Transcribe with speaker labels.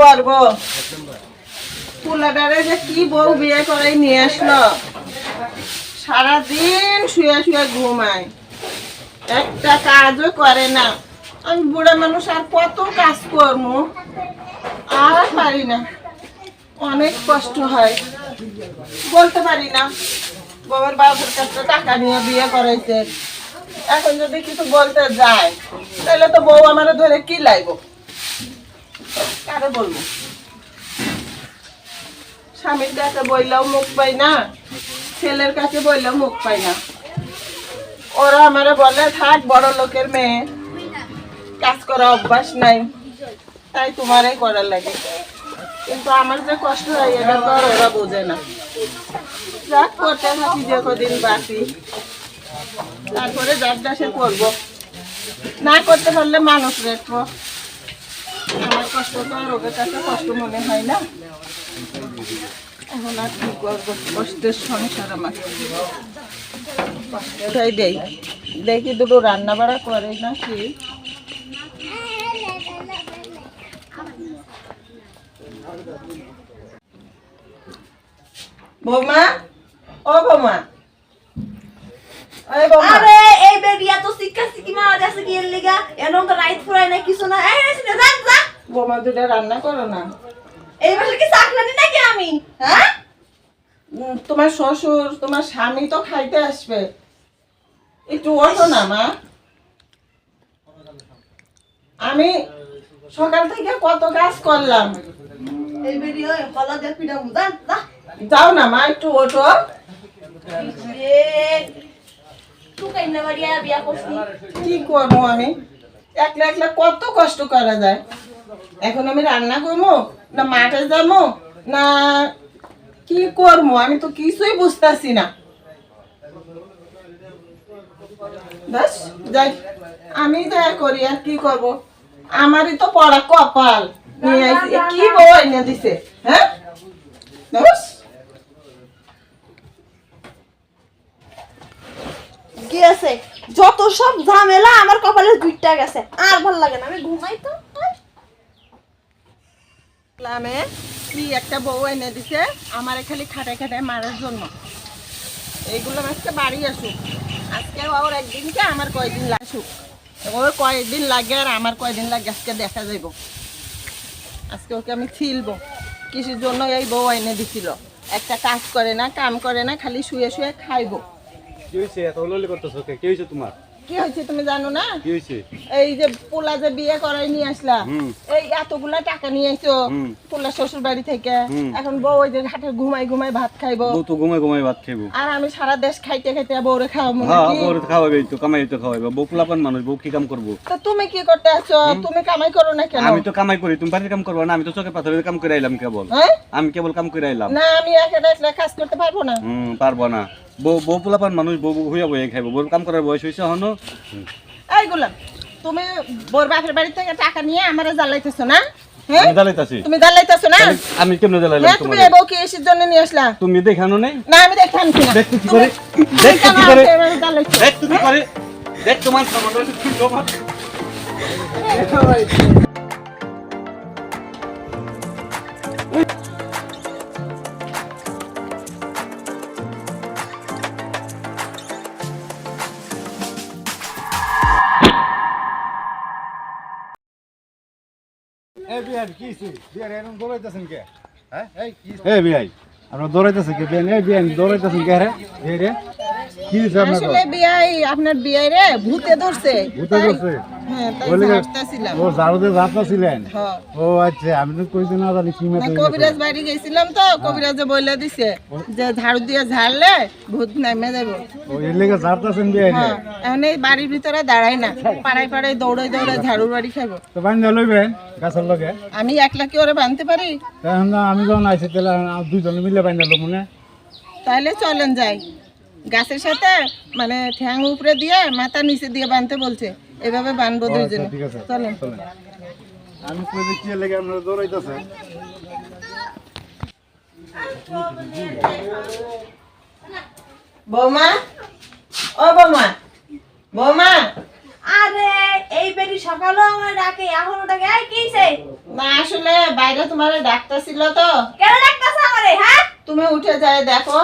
Speaker 1: করব? যে কি বউ বিয়ে করে নিয়ে আসলো? সারাদিন শুয়ে শুয়ে ঘুমায়। একটা কাজও করে না। আমি বুড়া মানুষ আর কত কাজ করব? আর পারি না। অনেক কষ্ট হয়। বলতে পারি না। বউয়ের বাবার কাছে টাকা নিয়ে বিয়ে করাইছে। এখন যদি কিছু বলতে যায়, তাহলে তো বউ আমার ধরে কি লাইব? কারে বলব? স্বামীর কাছে বললেও মুখ পাই না, ছেলের কাছে বললেও মুখ পাই না। ওরা আমারে বলে, থাক, বড় লোকের মেয়ে, কাজ করা অভ্যাস নাই, তাই তোমারই করার লাগে। কিন্তু আমার যে কষ্ট হয়, এটা তো ওরা বোঝে না। যাক, করতে থাকি যে কদিন বাকি। তারপরে যার দাসে করব। না করতে পারলে মানুষ রেখবো না। দেখি দুটো রান্না বাড়া করে না কি? বৌমা? ও বৌমা।
Speaker 2: আরে, এই বেরিয়া তো শিক্ষা শিখি মারা যাচ্ছে কি এর লিগা? এরকম তো রাইট ফুরাই না কিছু না। এই যা
Speaker 1: বৌমা দুটা রান্না করো না।
Speaker 2: এই বছর কি চাকরানি নাকি আমি? হ্যাঁ?
Speaker 1: তোমার শ্বশুর তোমার স্বামী তো খাইতে আসবে। একটু ওঠো না মা। আমি সকাল থেকে কত কাজ করলাম। যাও না মা একটু ওঠো। কি করব আমি? একলা একলা কত কষ্ট করা যায়? এখন আমি রান্না করব না মাঠে যাব না কি করব আমি তো কিছুই বুঝতেছি না। আমি যা করি আর কি করব? আমারই তো পড়া কপাল। নিয়ে কি বউ এনে দিছে হ্যাঁ?
Speaker 2: যত সব ঝামেলা আমার কপালে দুইটা গেছে। আর ভালো লাগে না। আমি ঘুমাই তো।
Speaker 1: ইসলামে কি একটা বউ এনে দিছে, আমার খালি খাটায় খাটায় মারার জন্য। এইগুলো আজকে বাড়ি আসুক। আজকে ওর একদিনকে আমার কয়দিন লাগুক ওর কয়দিন লাগে আর আমার কয়দিন লাগে, আজকে দেখা যাইব। আজকে ওকে আমি ছিলবো। কিসের জন্য এই বউ এনে দিছিল? একটা কাজ করে না, কাম করে না, খালি শুয়ে শুয়ে খাইবো।
Speaker 3: কি হয়েছে এত করতেছো কে? কি হয়েছে তোমার?
Speaker 1: কি হয়েছে তুমি জানো না?
Speaker 3: কি হয়েছে?
Speaker 1: এই যে পোলা যে বিয়ে করাই নিয়ে আসলা। এই এতগুলা টাকা নিয়ে আইছো। পোলা শ্বশুর বাড়ি থেকে। এখন বউ ওই যে ঘাটে ঘুমাই ঘুমাই ভাত খাইবো।
Speaker 3: বউ তো ঘুমাই ঘুমাই ভাত খাইবো।
Speaker 1: আর আমি সারা দেশ খাইতে খাইতে বউরে খাওয়াবো
Speaker 3: হ্যাঁ? খাওয়াবে তো কামাই তো খাওয়াবে বউ পোলাপান মানুষ বউ কি কাম করব?
Speaker 1: তো তুমি কি করতে আছো? তুমি কামাই করো না কেন?
Speaker 3: আমি তো কামাই করি তুমি বাড়ির কাম করব না? আমি তো চোখে পাথরের কাম করে আইলাম কেবল।
Speaker 1: হ্যাঁ?
Speaker 3: আমি কেবল কাম করে আইলাম।
Speaker 1: না আমি একা একলা কাজ করতে পারব না?
Speaker 3: হুম পারব না। বউ বউ পোলাপান মানুষ বউ হইয়া বইয়া খাইবো। বউর কাম করার বয়স হয়েছে হনো
Speaker 1: এইগুলা তুমি বোর বাপের বাড়ি থেকে টাকা নিয়ে আমারে জ্বালাইতেছো না? তুমি জ্বালাইতেছো না?
Speaker 3: আমি কেমনে জ্বালাইলাম
Speaker 1: হ্যাঁ তুমি
Speaker 3: তোমার?
Speaker 1: এই বউ কি এসির জন্য নিয়ে আসলা।
Speaker 3: তুমি দেখানো নেই?
Speaker 1: না আমি দেখে আনছি না
Speaker 3: দেখ কি করে দেখ কি করে
Speaker 1: আমাকে এভাবে জ্বালাইছো?
Speaker 3: দেখ কি করে দেখ তোমার সামান
Speaker 4: এই বিয়ার কি? বিয়ার এরকম দৌড়াইতেছেন কে? হ্যাঁ? এই বিহাই আপনার দৌড়াইতেছেন কে? বিহান এই বিহান দৌড়াইতেছেন কে রে? রে? কি হইছে আপনার?
Speaker 1: আসলে বিয়াই আপনার বিয়াই রে ভূতে ধরছে।
Speaker 4: ভূতে ধরছে?
Speaker 1: হ্যাঁ তাই
Speaker 4: ও ও আচ্ছা, আমি তো কইতে না জানি কি
Speaker 1: না কবিরাজ বাড়ি গেছিলাম তো কবিরাজে বলে দিছে যে ঝাড়ু দিয়ে ঝাড়লে ভূত নামে যাব।
Speaker 4: ও এর লেগে ঝাড়তাছেন বিয়াই রে?
Speaker 1: হ্যাঁ এখন এই বাড়ির ভিতরে দাঁড়াই না পাড়ায় পাড়ায় দৌড়াই দৌড়াই ঝাড়ুর বাড়ি খাব।
Speaker 4: তো বান্ধা লইবেন, গাছের লগে।
Speaker 1: আমি একলা কি ওরে বাঁধতে পারি?
Speaker 4: আমি যখন আইছি, তাহলে দুইজনে মিলে বান্ধা লমু না?
Speaker 1: তাহলে চলেন যাই। গাছের সাথে মানে ঠ্যাং উপরে দিয়ে মাথা নিচে দিয়ে বাঁধতে বলছে। এভাবে বানবো
Speaker 4: ও আচ্ছা,
Speaker 1: দুইজনে চলেন।
Speaker 4: আমি কই
Speaker 1: বৌমা? ও বৌমা। বৌমা?
Speaker 2: আরে এই বেটি সকালেও আমার ডাকে এখনও ডাকে এই কি হইছে
Speaker 1: না আসলে বাইরে তোমার ডাক্তার ছিল তো।
Speaker 2: কেন ডাকতাছ আমারে হ্যাঁ?
Speaker 1: তুমি উঠে যায় দেখো।